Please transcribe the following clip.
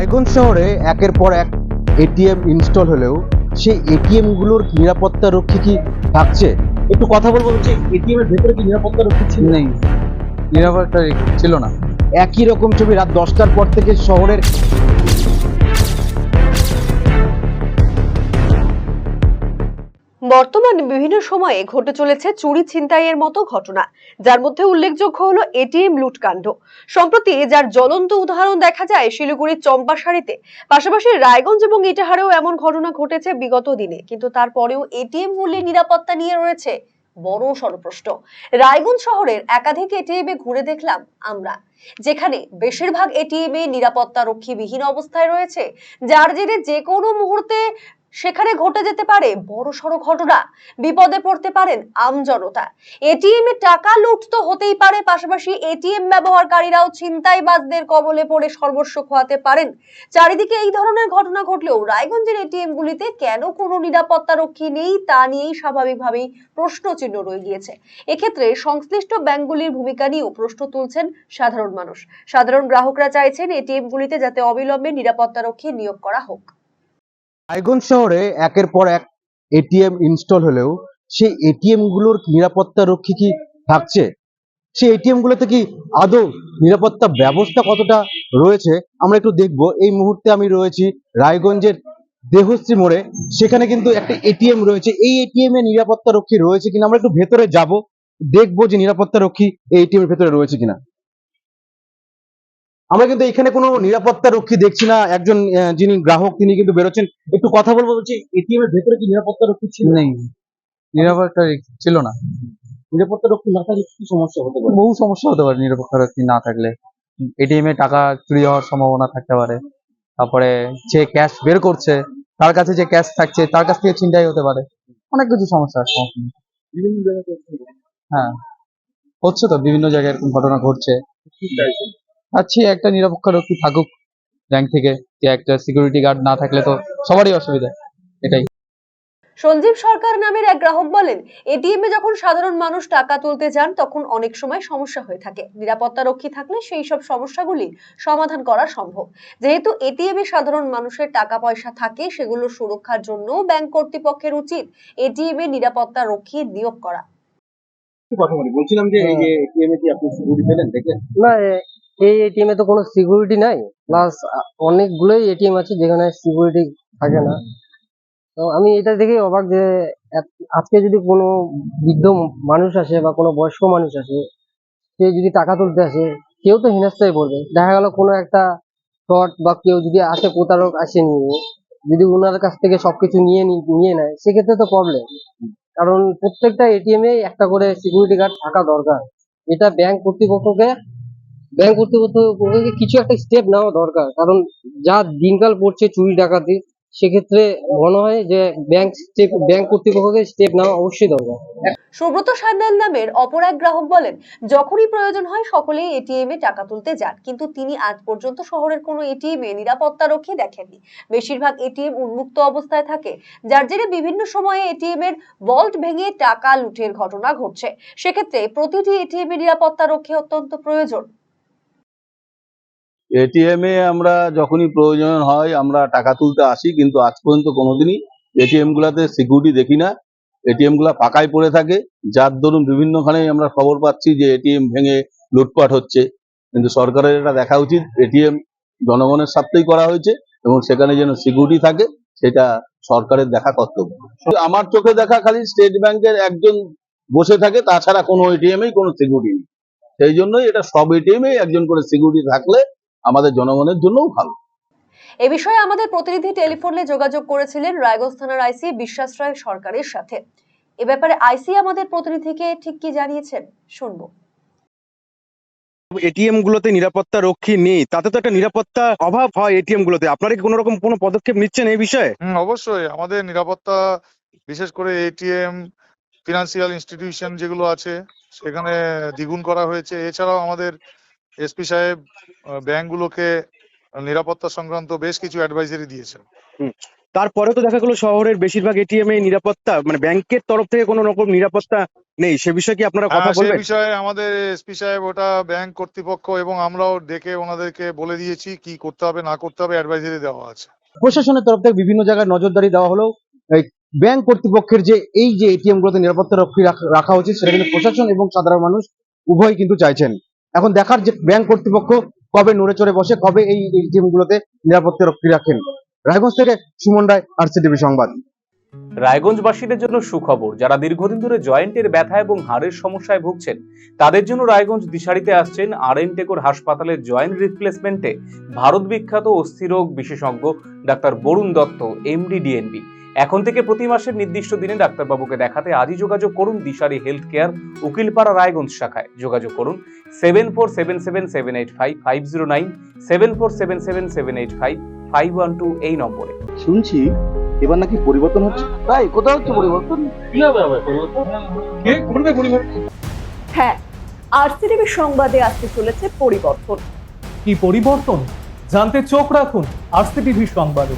রায়গঞ্জ শহরে একের পর এক এটিএম ইনস্টল হলেও সেই এটিএমগুলোর নিরাপত্তা রক্ষী কি থাকছে? একটু কথা বলব হচ্ছে এটিএম এর ভেতরে কি নিরাপত্তা রক্ষী ছিল? নেই। নিরাপত্তা ছিল না। একই রকম ছবি রাত দশটার পর থেকে শহরের বর্তমানে বিভিন্ন সময়ে ঘটে চলেছে চুরি ছিনতাইয়ের মতো ঘটনা, যার মধ্যে উল্লেখযোগ্য হলো এটিএম লুটকাণ্ড। সম্প্রতি যার জ্বলন্ত উদাহরণ দেখা যায়, শিলিগুড়ির চম্পাশাড়িতে। পাশাপাশি রায়গঞ্জ এবং ইটাহারেও এমন ঘটনা ঘটেছে বিগত দিনে, কিন্তু তারপরেও এটিএম গুলির নিরাপত্তা নিয়ে রয়েছে বড় সড় প্রশ্ন রায়গঞ্জ শহরের একাধিক এটিএম এ ঘুরে দেখলাম আমরা, যেখানে বেশিরভাগ এটিএম এ নিরাপত্তা রক্ষীবিহীন অবস্থায় রয়েছে, যার জেরে যে কোনো মুহূর্তে সেখানে ঘটে যেতে পারে বড় সড় ঘটনা। বিপদে পড়তে পারেন আমজনতা এটিএম এ টাকা লুট তো হতেই পারে, পাশাপাশি এটিএম ব্যবহারকারীরাও ছিনতাইবাজদের কবলে পড়ে সর্বস্ব খোয়াতে পারেন। চারিদিকে এই ধরনের ঘটনা ঘটলেও রায়গঞ্জের এটিএম গুলিতে কেন কোনো নিরাপত্তা রক্ষী নেই তা নিয়েই স্বাভাবিকভাবেই প্রশ্ন চিহ্ন রয়ে গিয়েছে। এক্ষেত্রে সংশ্লিষ্ট ব্যাংকগুলির ভূমিকা নিয়েও প্রশ্ন তুলছেন সাধারণ মানুষ। সাধারণ গ্রাহকরা চাইছেন এটিএম গুলিতে যাতে অবিলম্বে নিরাপত্তা রক্ষী নিয়োগ করা হোক। রায়গঞ্জ শহরে একের পর এক এটিএম ইনস্টল হলেও সেই এটিএমগুলোর নিরাপত্তা রক্ষী কি থাকছে? সেই এটিএম গুলোতে কি আদৌ নিরাপত্তা ব্যবস্থা কতটা রয়েছে? আমরা একটু দেখব। এই মুহূর্তে আমি রয়েছি রায়গঞ্জের দেহশ্রী মোড়ে। সেখানে কিন্তু একটা এটিএম রয়েছে। এই এটিএম এ নিরাপত্তা রক্ষী রয়েছে কিনা আমরা একটু ভেতরে যাব। দেখব যে নিরাপত্তা রক্ষী এই এটিএম এর ভেতরে রয়েছে কিনা। আমরা কিন্তু এখানে কোনো নিরাপত্তা রক্ষী দেখছি না। একজন যিনি গ্রাহক তিনি কিন্তু বেরোচ্ছেন। একটু কথা বলব বলছি এটিএম এর ভেতরে কি নিরাপত্তা রক্ষী ছিল? নেই। নিরাপত্তা ছিল না। নিরাপত্তা রক্ষী না থাকলে কি সমস্যা হতে পারে? বহু সমস্যা হতে পারে নিরাপত্তা রক্ষী না থাকলে। এটিএম এ টাকা চুরি হওয়ার সম্ভাবনা থাকতে পারে। তারপরে যে ক্যাশ বের করছে তার কাছে যে ক্যাশ থাকছে তার কাছ থেকে ছিনতাই হতে পারে। অনেক কিছু সমস্যা। হ্যাঁ। হচ্ছে তো বিভিন্ন জায়গায় এরকম ঘটনা ঘটছে। চাচ্ছি একটা নিরাপত্তা রক্ষী থাকুক ব্যাংক থেকে যে একটা সিকিউরিটি গার্ড না থাকলে তো সবারই অসুবিধা এটাই। সঞ্জীব সরকার নামের এক গ্রাহক বলেন এটিএম এ যখন সাধারণ মানুষ টাকা তুলতে যান তখন অনেক সময় সমস্যা হয়ে থাকে। নিরাপত্তা রক্ষী থাকলে সেই সব সমস্যাগুলি সমাধান করা সম্ভব। যেহেতু এটিএম এ সাধারণ মানুষের টাকা পয়সা থাকে সেগুলো সুরক্ষার জন্য ব্যাংক কর্তৃপক্ষের উচিত এটিএম এ নিরাপত্তা রক্ষী নিয়োগ করা। কথা বলি বলছিলাম যে এই যে এটিএম এ কি আপনি সিকিউরিটি পেলেন দেখে? না এ- এই এটিএম এ তো কোনো সিকিউরিটি নাই প্লাস অনেকগুলোই এটিএম আছে যেখানে সিকিউরিটি থাকে না। তো আমি এটা দেখেই অবাক যে আজকে যদি কোনো বৃদ্ধ মানুষ আসে বা কোনো বয়স্ক মানুষ আসে, সে যদি টাকা তুলতে আসে, কেউ তো হেনস্থায় পড়বে। দেখা গেল কোনো একটা ফ্রড বা কেউ যদি আসে প্রতারক, আসে নিয়ে, যদি ওনার কাছ থেকে সবকিছু নিয়ে নিয়ে নেয়, সেক্ষেত্রে তো প্রবলেম কারণ প্রত্যেকটা এটিএম এ একটা করে সিকিউরিটি গার্ড থাকা দরকার। এটা ব্যাংক কর্তৃপক্ষকে ব্যাংক কর্তৃপক্ষকে কিছু একটা স্টেপ নেওয়া দরকার। কারণ যা দিনকাল পড়ছে চুরি ডাকাতি, সেক্ষেত্রে মনে হয় যে ব্যাংক ব্যাংক কর্তৃপক্ষকে স্টেপ নেওয়া অবশ্যই দরকার। সুব্রত সান্যাল নামের অপর এক গ্রাহক বলেন, যখনই প্রয়োজন হয় সকলেই এটিএম এ টাকা তুলতে যান। কিন্তু তিনি আজ পর্যন্ত শহরের কোনো এটিএম এ নিরাপত্তা রক্ষী দেখেননি। বেশিরভাগ এটিএম উন্মুক্ত অবস্থায় থাকে। যার জেরে বিভিন্ন সময়ে এটিএম এর ভল্ট ভেঙে টাকা লুটের ঘটনা ঘটছে। সেক্ষেত্রে প্রতিটি এটিএম এ নিরাপত্তা রক্ষী অত্যন্ত প্রয়োজন। এটিএম এ আমরা যখনই প্রয়োজন হয় আমরা টাকা তুলতে আসি, কিন্তু আজ পর্যন্ত কোনোদিনই এটিএম গুলাতে সিকিউরিটি দেখি না। এটিএমগুলা পাকায় পড়ে থাকে। যার দরুন বিভিন্নখানেই আমরা খবর পাচ্ছি যে এটিএম ভেঙে লুটপাট হচ্ছে। কিন্তু সরকারের এটা দেখা উচিত। এটিএম জনগণের স্বার্থেই করা হয়েছে এবং সেখানে যেন সিকিউরিটি থাকে, সেটা সরকারের দেখা কর্তব্য। আমার চোখে দেখা খালি স্টেট ব্যাংকের একজন বসে থাকে, তাছাড়া কোনো এটিএম এই কোনো সিকিউরিটি নেই। সেই জন্যই এটা সব এটিএম এ একজন করে সিকিউরিটি থাকলে আমাদের জনগণের জন্যও ভালো। এ বিষয়ে আমাদের প্রতিনিধি টেলিফোনে যোগাযোগ করেছিলেন রায়গঞ্জ থানার আইসি বিশ্বাস রায় সরকারের সাথে। এ ব্যাপারে আইসি আমাদের প্রতিনিধিকে ঠিক কি জানিয়েছেন? শুনব। এটিএম গুলোতে নিরাপত্তা রক্ষী নেই তাতে তো একটা নিরাপত্তা অভাব হয় এটিএম গুলোতে। আপনারা কি কোনো রকম কোনো পদক্ষেপ নিচ্ছেন এই বিষয়ে? অবশ্যই। আমাদের নিরাপত্তা বিশেষ করে এটিএম ফিনান্সিয়াল ইনস্টিটিউশন যেগুলো আছে সেখানে দ্বিগুণ করা হয়েছে। এছাড়াও আমাদের এসপি সাহেব ব্যাংকগুলোকে নিরাপত্তা সংক্রান্ত বেশ কিছু অ্যাডভাইজারি দিয়েছেন। তারপরে তো দেখা গেলো শহরের বেশিরভাগ এটিএম এ নিরাপত্তা মানে ব্যাংকের তরফ থেকে কোনো রকম নিরাপত্তা নেই। সে বিষয়ে কি আপনারা কথা হ্যাঁ সে বিষয়ে আমাদের এসপি সাহেব ওটা ব্যাংক কর্তৃপক্ষ এবং আমরাও ডেকে ওনাদেরকে বলে দিয়েছি কি করতে হবে না করতে হবে অ্যাডভাইজারি দেওয়া আছে। প্রশাসনের তরফ থেকে বিভিন্ন জায়গায় নজরদারি দেওয়া হলেও এই ব্যাংক কর্তৃপক্ষের যে এই যে এটিএম গুলোতে নিরাপত্তা রক্ষী রাখ- রাখা উচিত সেটা কিন্তু প্রশাসন এবং সাধারণ মানুষ উভয় কিন্তু চাইছেন। এখন দেখার যে ব্যাংক কর্তৃপক্ষ কবে নড়ে চড়ে বসে, কবে এই এটিএম গুলোতে নিরাপত্তা রক্ষী রাখেন? রায়গঞ্জ থেকে সুমন রায় আরসিটিভি সংবাদ। রায়গঞ্জবাসীদের জন্য সুখবর, যারা দীর্ঘদিন ধরে জয়েন্টের ব্যথা এবং হাড়ের সমস্যায় ভুগছেন, তাদের জন্য রায়গঞ্জ দিশারিতে আসছেন আর এন টেকোর হাসপাতালের জয়েন্ট রিপ্লেসমেন্টে ভারত বিখ্যাত অস্থিরোগ বিশেষজ্ঞ doctor Barun Dutta MD DNB এখন থেকে প্রতি মাসের নির্দিষ্ট দিনে ডাক্তারবাবুকে দেখাতে আজই যোগাযোগ করুন দিশারি হেলথ কেয়ার উকিলপাড়া রায়গঞ্জ শাখায়। যোগাযোগ করুন seven four seven seven seven eight five five zero nine seven four seven seven seven eight five five one two এই নম্বরে। শুনছি এবার নাকি পরিবর্তন হচ্ছে। তাই কোথাও হচ্ছে পরিবর্তন? হ্যাঁ আরসিটিভি সংবাদে আসতে চলেছে পরিবর্তন। কি পরিবর্তন? জানতে চোখ রাখুন আরসিটিভি সংবাদে।